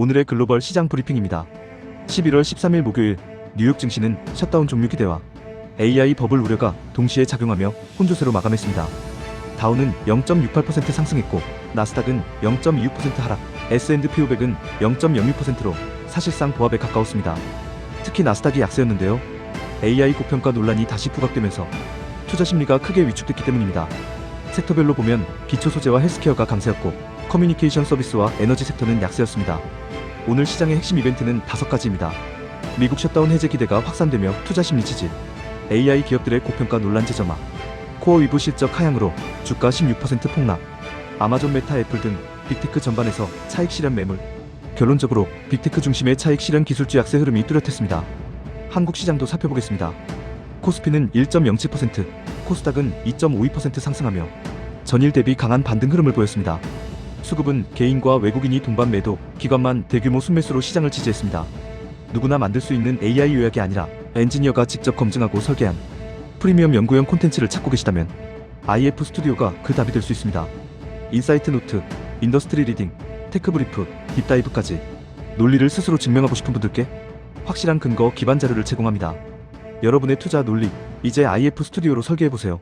오늘의 글로벌 시장 브리핑입니다. 11월 13일 목요일 뉴욕 증시는 셧다운 종료 기대와 AI 버블 우려가 동시에 작용하며 혼조세로 마감했습니다. 다우는 0.68% 상승했고 나스닥은 0.26% 하락, S&P 500은 0.06%로 사실상 보합에 가까웠습니다. 특히 나스닥이 약세였는데요. AI 고평가 논란이 다시 부각되면서 투자 심리가 크게 위축됐기 때문입니다. 섹터별로 보면 기초 소재와 헬스케어가 강세였고 커뮤니케이션 서비스와 에너지 섹터는 약세였습니다. 오늘 시장의 핵심 이벤트는 다섯 가지입니다. 미국 셧다운 해제 기대가 확산되며 투자 심리 지지, AI 기업들의 고평가 논란 재점화, 코어 위부 실적 하향으로 주가 16% 폭락, 아마존 메타 애플 등 빅테크 전반에서 차익 실현 매물. 결론적으로 빅테크 중심의 차익 실현 기술주 약세 흐름이 뚜렷했습니다. 한국 시장도 살펴보겠습니다. 코스피는 1.07%, 코스닥은 2.52% 상승하며 전일 대비 강한 반등 흐름을 보였습니다. 수급은 개인과 외국인이 동반 매도, 기관만 대규모 순매수로 시장을 지지했습니다. 누구나 만들 수 있는 AI 요약이 아니라 엔지니어가 직접 검증하고 설계한 프리미엄 연구용 콘텐츠를 찾고 계시다면 IF 스튜디오가 그 답이 될 수 있습니다. 인사이트 노트, 인더스트리 리딩, 테크 브리프, 딥다이브까지 논리를 스스로 증명하고 싶은 분들께 확실한 근거 기반 자료를 제공합니다. 여러분의 투자 논리, 이제 IF 스튜디오로 설계해보세요.